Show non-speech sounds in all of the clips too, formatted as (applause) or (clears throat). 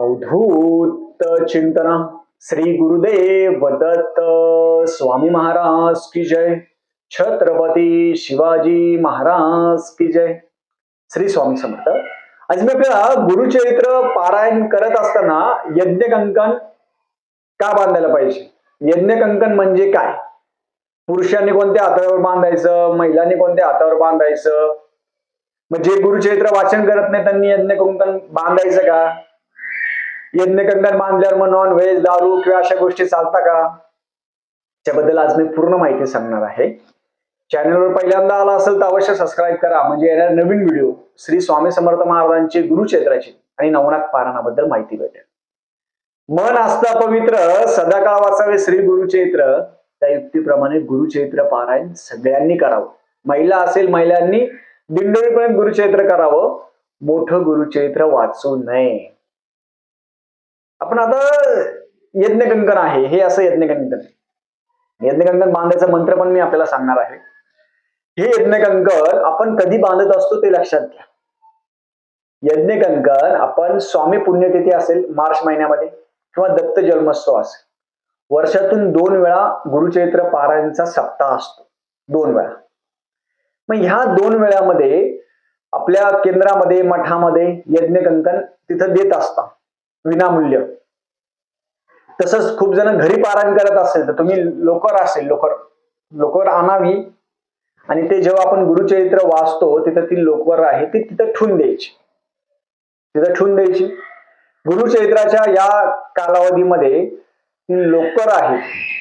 अवधूत चिंतन श्री गुरुदेव दत्त स्वामी महाराज की जय. छत्रपती शिवाजी महाराज की जय. श्री स्वामी समर्थ. आज मी आपल्याला गुरुचरित्र पारायण करत असताना यज्ञ कंकण का बांधायला पाहिजे? यज्ञ कंकन म्हणजे काय? पुरुषांनी कोणत्या हातावर बांधायचं? महिलांनी कोणत्या हातावर बांधायचं? मग जे गुरुचरित्र वाचन करत नाही त्यांनी यज्ञ कंकन बांधायचं का? यज्ञकंकण बांधल्यावर मग नॉन व्हेज दारू किंवा अशा गोष्टी चालता का? त्याबद्दल आज मी पूर्ण माहिती सांगणार आहे. चॅनलवर पहिल्यांदा आला असेल तर अवश्य सबस्क्राईब करा. म्हणजे येणार नवीन व्हिडिओ श्री स्वामी समर्थ महाराजांची गुरुक्षेत्राची आणि नवनाथ पारायणाबद्दल माहिती भेटेल. मन असता पवित्र सदाकाळ वाचावे श्री गुरुचैत्र त्या युक्तीप्रमाणे गुरुचैत्र पारायण सगळ्यांनी करावं. महिला असेल महिलांनी दिंडोरीपर्यंत गुरुचैत्र करावं. मोठं गुरुचैत्र वाचू नये. आपण आता यज्ञकंकण आहे हे असं यज्ञकंकण यज्ञकंकण बांधायचा मंत्र पण मी आपल्याला सांगणार आहे. हे यज्ञकंकण आपण कधी बांधत असतो ते लक्षात घ्या. यज्ञकंकण आपण स्वामी पुण्यतिथी असेल मार्च महिन्यामध्ये किंवा दत्त जन्मोत्सव असेल. वर्षातून दोन वेळा गुरुचैत्र पारायणचा सप्ताह असतो. दोन वेळा. मग ह्या दोन वेळामध्ये आपल्या केंद्रामध्ये मठामध्ये यज्ञकंकण तिथं देत असतात. विनामूल्य. तसंच खूप जण घरी पारायण करत असेल तर तुम्ही लोकर असेल लोकर लोकर आणावी. आणि ते जेव्हा आपण गुरुचरित्र वाचतो तिथं ती लोकर आहे ती तिथं ठेवून द्यायची. तिथं ठेवून द्यायची. गुरुचरित्राच्या या कालावधीमध्ये ती लोकर आहे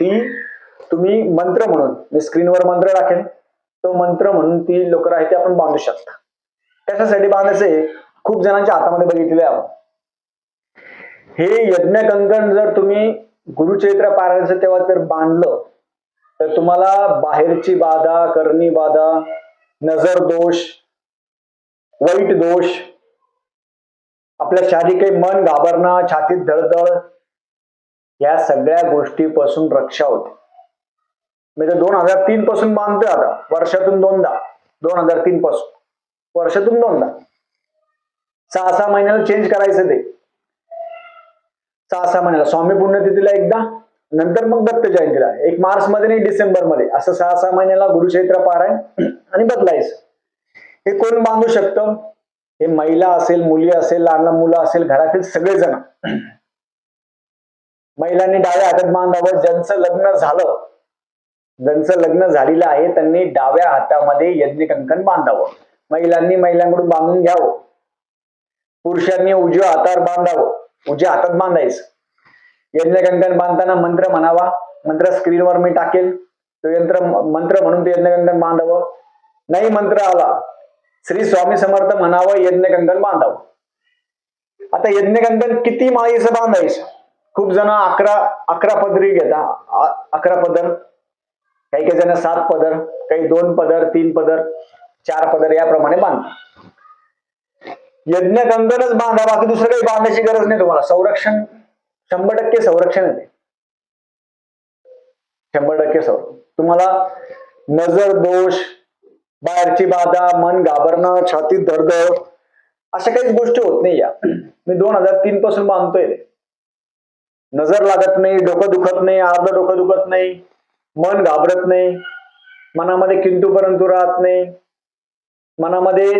ती तुम्ही मंत्र म्हणून मी स्क्रीनवर मंत्र टाकेन तो मंत्र म्हणून ती लोकर आहे ती आपण बांधू शकता. कशासाठी बांधायचे खूप जणांच्या हातामध्ये बघितले आपण. हे यज्ञ कंकण जर तुम्ही गुरुचरित्र पारायणाचं तेव्हा जर बांधलं तर तुम्हाला बाहेरची बाधा करणी बाधा नजर दोष वाईट दोष आपल्या शारीरिक मन घाबरणं छातीत धडधड या सगळ्या गोष्टीपासून रक्षा होते. मी तर दोन हजार तीन पासून बांधतोय आता वर्षातून दोनदा दोन हजार तीन पासून वर्षातून दोनदा. सहा सहा महिन्याला चेंज करायचं ते. सहा सहा महिन्याला. स्वामी पुण्यतिथीला एकदा नंतर मग दत्त जयंतीला. एक मार्च मध्ये नाही डिसेंबरमध्ये असं सहा सहा महिन्याला गुरुचैत्र पारायण आणि बदलायचं. हे कोण बांधू शकतं? हे महिला असेल मुली असेल लहान लहान मुलं असेल घरातील सगळेजण. महिलांनी डाव्या हातात बांधावं. ज्यांचं लग्न झालं ज्यांचं लग्न झालेलं आहे त्यांनी डाव्या हातामध्ये यज्ञकंकण बांधावं. महिलांनी महिलांकडून बांधून घ्यावं. पुरुषांनी उजव्या हातावर बांधावं. उजव्या हातात बांधायचं. यज्ञकंकण बांधताना मंत्र म्हणावा. मंत्र स्क्रीनवर मी टाकेल. तो यंत्र मंत्र म्हणून ते यज्ञकंकण बांधावं. नाही मंत्र आला. श्री स्वामी समर्थ म्हणावं यज्ञकंकण बांधावं. आता यज्ञकंकण किती माळीचं बांधायचं? खूप जण अकरा अकरा पदरी घेता अकरा पदर. काही काही जण सात पदर काही दोन पदर तीन पदर चार पदर याप्रमाणे बांधतात. यज्ञ कंकणच बांधा बाकी दुसरं काही बांधायची गरज नाही तुम्हाला. संरक्षण शंभर टक्के संरक्षण येते शंभर टक्के संरक्षण तुम्हाला नजर दोष बाहेरची बाधा मन घाबरणं छातीत धडधड अशा काहीच गोष्टी होत नाही या. मी दोन हजार तीन पासून बांधतोय नजर लागत नाही डोकं दुखत नाही अर्ध डोकं दुखत नाही मन घाबरत नाही मनामध्ये किंतू परंतु राहत नाही मनामध्ये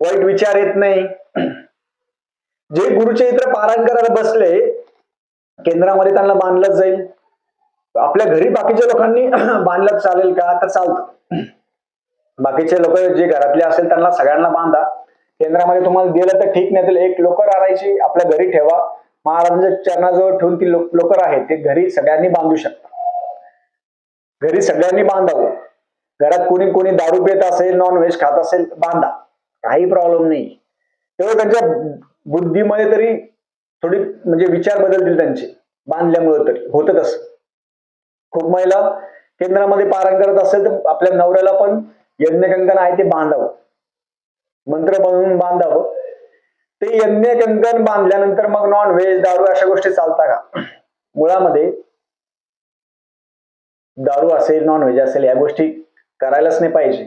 वाईट विचार येत नाही. जे गुरुचरित्र पारायण करायला बसले केंद्रामध्ये त्यांना बांधलं जाईल. आपल्या घरी बाकीच्या लोकांनी (clears throat) बांधलं चालेल का? तर चालतं. बाकीचे लोक जे घरातले असेल त्यांना सगळ्यांना बांधा. केंद्रामध्ये तुम्हाला दिलं तर ठीक नाही तर एक लोकर आणायची आपल्या घरी ठेवा. महाराजांच्या चरणाजवळ ठेवून ती लोकर आहे ते घरी सगळ्यांनी बांधू शकता घरी सगळ्यांनी बांधावं. घरात कोणी कोणी दारू पेत असेल नॉन व्हेज खात असेल बांधा. काही प्रॉब्लेम नाही. तेव्हा त्यांच्या बुद्धीमध्ये तरी थोडी म्हणजे विचार बदलतील त्यांचे. बांधल्यामुळे तरी. होतं तसं खूप महिला केंद्रामध्ये पारण करत असेल तर आपल्या नवऱ्याला पण यज्ञकंकन आहे ते बांधावं. मंत्र बनवून बांधावं. ते यज्ञकंकन बांधल्यानंतर मग नॉन व्हेज दारू अशा गोष्टी चालता का? मुळामध्ये दारू असेल नॉन व्हेज असेल या गोष्टी करायलाच नाही पाहिजे.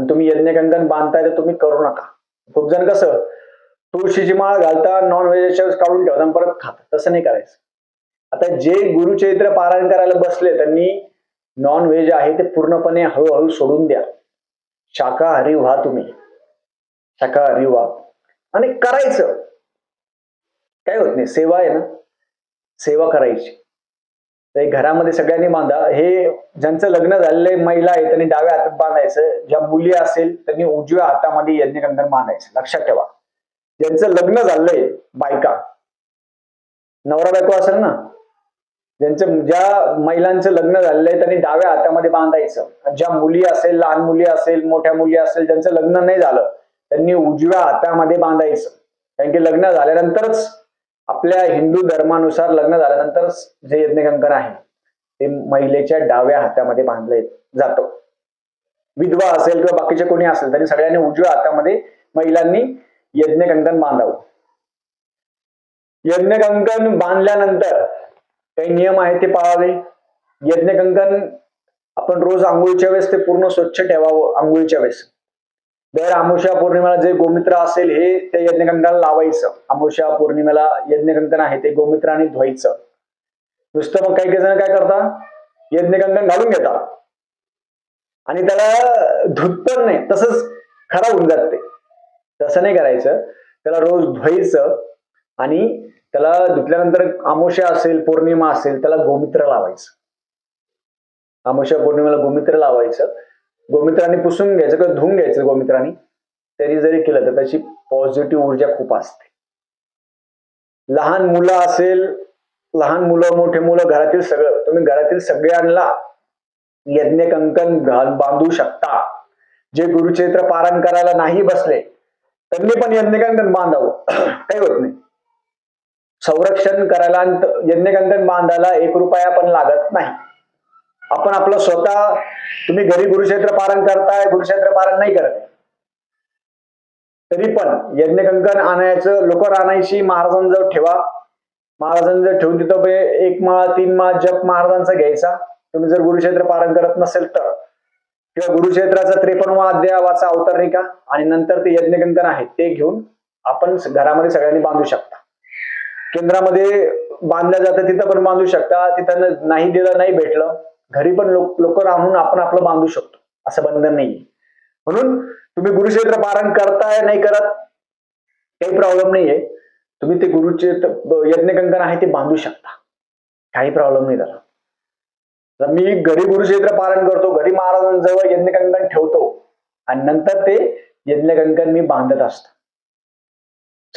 आणि तुम्ही यज्ञकंकण बांधताय तर तुम्ही करू नका. खूप जण कसं तुळशीची माळ घालता नॉन व्हेजच्या काढून ठेवता आणि परत खाता तसं नाही करायचं. आता जे गुरुचरित्र पारायण करायला बसले त्यांनी नॉन व्हेज आहे ते पूर्णपणे हळूहळू सोडून द्या. शाकाहारी व्हा तुम्ही. शाकाहारी व्हा. आणि करायचं. काय होत नाही. सेवा आहे ना. सेवा करायची. ते घरामध्ये सगळ्यांनी बांधा. हे ज्यांचं लग्न झालेलं महिला आहे त्यांनी डाव्या हातात बांधायचं. ज्या मुली असेल त्यांनी उजव्या हातामध्ये यज्ञकंदन बांधायचं. लक्षात ठेवा. ज्यांचं लग्न झालंय बायका. नवरा बायको असेल ना? ज्यांचं ज्या महिलांचं लग्न झालंय त्यांनी डाव्या हातामध्ये बांधायचं. ज्या मुली असेल लहान मुली असेल मोठ्या मुली असेल ज्यांचं लग्न नाही झालं त्यांनी उजव्या हातामध्ये बांधायचं. कारण की लग्न झाल्यानंतरच आपल्या हिंदू धर्मानुसार लग्न झाल्यानंतर जे यज्ञकंकण आहे ते महिलेच्या डाव्या हातामध्ये बांधले जातो. विधवा असेल किंवा बाकीचे कोणी असेल तरी सगळ्यांनी उजव्या हातामध्ये महिलांनी यज्ञकंकण बांधावं. यज्ञकंकण बांधल्यानंतर काही नियम आहेत ते पाळावे. यज्ञकंकण आपण रोज आंघोळीच्या वेळेस ते पूर्ण स्वच्छ ठेवावं आंघोळीच्या वेळेस. दर अमावस्या पौर्णिमेला जे गोमित्र असेल हे त्या यज्ञकंकाला लावायचं. अमावस्या पौर्णिमेला यज्ञकंकन आहे ते गोमित्राने धुवायचं. नुसतं मग काही काही जण काय करतात यज्ञकंकन घालून घेतात. आणि त्याला धुत पण नाही तसंच खराब होऊन जाते ते. तसं नाही करायचं. त्याला रोज धुवायचं आणि त्याला धुतल्यानंतर अमावस्या असेल पौर्णिमा असेल त्याला गोमित्र लावायचं. अमावस्या पौर्णिमेला गोमित्र लावायचं. गोमित्राने पुसून घ्यायचं किंवा धुवून घ्यायचं गोमित्राने तरी जरी केलं तर त्याची पॉझिटिव्ह ऊर्जा खूप असते. लहान मुलं असेल लहान मुलं मोठे मुलं घरातील सगळं तुम्ही घरातील सगळ्यांना यज्ञकंकण घाल बांधू शकता. जे गुरुचरित्र पारायण करायला नाही बसले त्यांनी पण यज्ञकंकण बांधावं. (clears throat) काही होत नाही. संरक्षण करायला आणि यज्ञकंकण बांधायला एक रुपया पण लागत नाही. आपण आपलं स्वतः तुम्ही घरी गुरुक्षेत्र पारण करताय गुरुक्षेत्र पारण नाही करत. तरी पण यज्ञकंकन आणायचं लोकर आणायची महाराजांजवळ ठेवा. महाराजांजवळ ठेवून तिथं म्हणजे एक माळ तीन माळ जप महाराजांचा घ्यायचा. तुम्ही जर गुरुक्षेत्र पारण करत नसेल तर. किंवा गुरुक्षेत्राचा त्रेपन्नवा अध्यावाचा अवतार अवतरणिका आणि नंतर ते यज्ञकंकन आहे ते घेऊन आपण घरामध्ये सगळ्यांनी बांधू शकता. केंद्रामध्ये बांधलं जातं तिथं पण बांधू शकता. तिथं नाही दिलं नाही भेटलं. घरी पण लोक लोक राहून आपण आपलं बांधू शकतो. असं बंधन नाहीये. म्हणून तुम्ही गुरुक्षेत्र पारण करताय नाही करत काही प्रॉब्लेम नाहीये. तुम्ही ते गुरुचे यज्ञकंकण आहे ते बांधू शकता. काही प्रॉब्लेम नाही त्याला. तर मी घरी गुरुक्षेत्र पारण करतो घरी महाराजांजवळ यज्ञकंकण ठेवतो आणि नंतर ते यज्ञकंकण मी बांधत असतो.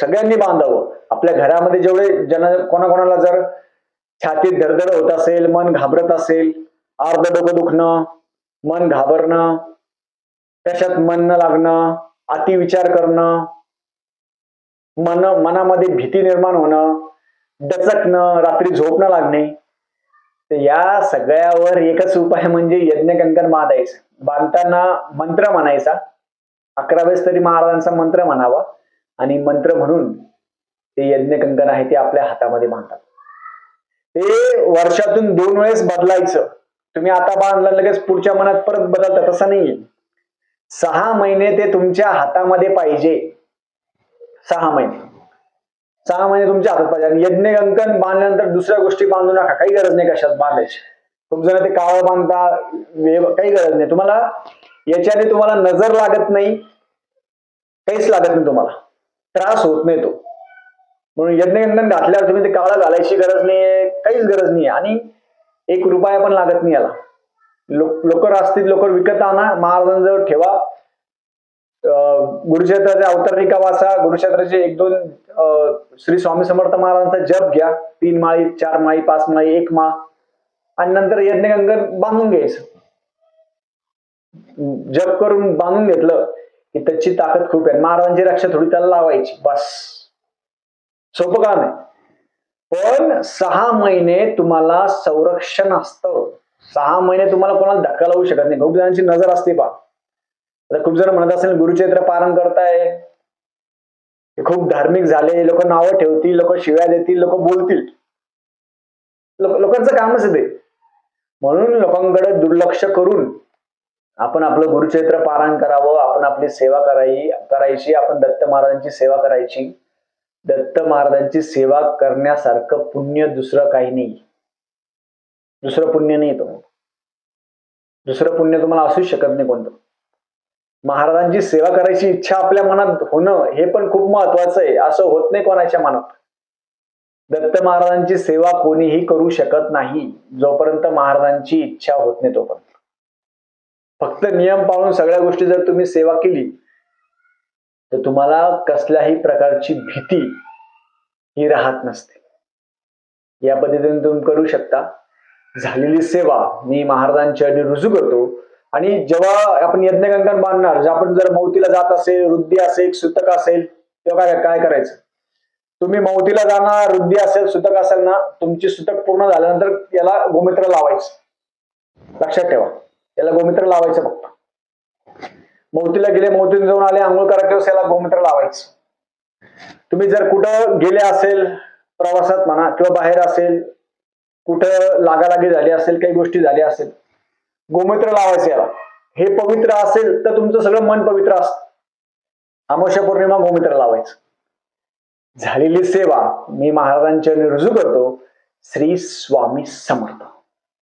सगळ्यांनी बांधावं. आपल्या घरामध्ये जेवढे जन कोणाकोणाला जर छातीत धडधड होत असेल मन घाबरत असेल अर्ध डोकं दुखणं मन घाबरणं कशात मन न लागणं अतिविचार करणं मन मनामध्ये भीती निर्माण होणं डचकणं रात्री झोप न लागणे. तर या सगळ्यावर एकच उपाय म्हणजे यज्ञकंकण बांधायचं बांधताना मंत्र म्हणायचा. अकरा वेळेस तरी महाराजांचा मंत्र म्हणावा. आणि मंत्र म्हणून ते यज्ञकंकण आहे ते आपल्या हातामध्ये बांधतात. ते वर्षातून दोन वेळेस बदलायचं. तुम्ही आता बांधलं लगेच पुढच्या मनात परत बदलता तसं नाहीये. सहा महिने ते तुमच्या हातामध्ये पाहिजे. सहा महिने. सहा महिने तुमच्या हातात पाहिजे. आणि यज्ञकंकण बांधल्यानंतर दुसऱ्या गोष्टी बांधू नका. काही गरज नाही कशात बांधायची. तुमचं ते कावळ बांधता काही गरज नाही. तुम्हाला याच्याने तुम्हाला नजर लागत नाही. काहीच लागत नाही तुम्हाला. त्रास होत नाही तो. म्हणून यज्ञकंकण घातल्यावर तुम्ही ते कावळा घालायची गरज नाहीये. काहीच गरज नाही आणि एक रुपया पण लागत नाही याला. लोकर असतील लोकर विकत आणा महाराजांजवळ ठेवा. अं, अवतरणिका वाचा गुरुक्षेत्राचे एक दोन श्री स्वामी समर्थ महाराजांचा जप घ्या. तीन माळी चार माळी पाच माळी एक माळ. आणि नंतर यज्ञगंगन बांधून घ्यायचं. जप करून बांधून घेतलं की त्याची ताकद खूप आहे. महाराजांची रक्षा थोडी त्याला लावायची. बस. सोपं काम आहे. पण सहा महिने तुम्हाला संरक्षण असतं. सहा महिने तुम्हाला कोणाला धक्का लावू शकत नाही. खूप जणांची नजर असते पा आता खूप जण म्हणत असेल गुरुचैत्र पारण करताय. खूप धार्मिक झाले. लोक नावं ठेवतील लोक शिव्या देतील लोक बोलतील. लोकांचं कामच आहे ते. म्हणून लोकांकडे दुर्लक्ष करून आपण आपलं गुरुचैत्र पारायण करावं आपण आपली सेवा करायची करायची आपण दत्त महाराजांची सेवा करायची. दत्त महाराजांची सेवा करण्यासारखं पुण्य दुसरं काही नाही. दुसरं पुण्य नाही तो. दुसरं पुण्य तुम्हाला असूच शकत नाही कोणतं. महाराजांची सेवा करायची इच्छा आपल्या मनात होणं हे पण खूप महत्वाचं आहे. असं होत नाही कोणाच्या मनात. दत्त महाराजांची सेवा कोणीही करू शकत नाही. जोपर्यंत महाराजांची इच्छा होत नाही तोपर्यंत. फक्त नियम पाळून सगळ्या गोष्टी जर तुम्ही सेवा केली तर तुम्हाला कसल्याही प्रकारची भीती ही राहत नसते. या पद्धतीने तुम्ही करू शकता. झालेली सेवा मी महाराजांच्या रुजू करतो आणि जेव्हा आपण यज्ञकंकण बांधणार जे आपण जर मौतीला जात असेल रुद्धी असेल सुतक असेल तेव्हा काय काय करायचं? तुम्ही मौतीला जाणार रुद्धी असेल सुतक असेल ना तुमची सुतक पूर्ण झाल्यानंतर याला गोमित्र लावायचं. लक्षात ठेवा. याला गोमित्र लावायचं फक्त. मौतीला गेले मौतीला जाऊन आले आंघोळ करायच्या वेळेस याला गोमित्र लावायचं. तुम्ही जर कुठं गेले असेल प्रवासात म्हणा किंवा बाहेर असेल कुठं लागालागी झाली असेल काही गोष्टी झाल्या असेल गोमित्र लावायचं याला. हे पवित्र असेल तर तुमचं सगळं मन पवित्र असतं. अमावश्या पौर्णिमा गोमित्र लावायचं. झालेली सेवा मी महाराजांच्या रुजू करतो. श्री स्वामी समर्थ.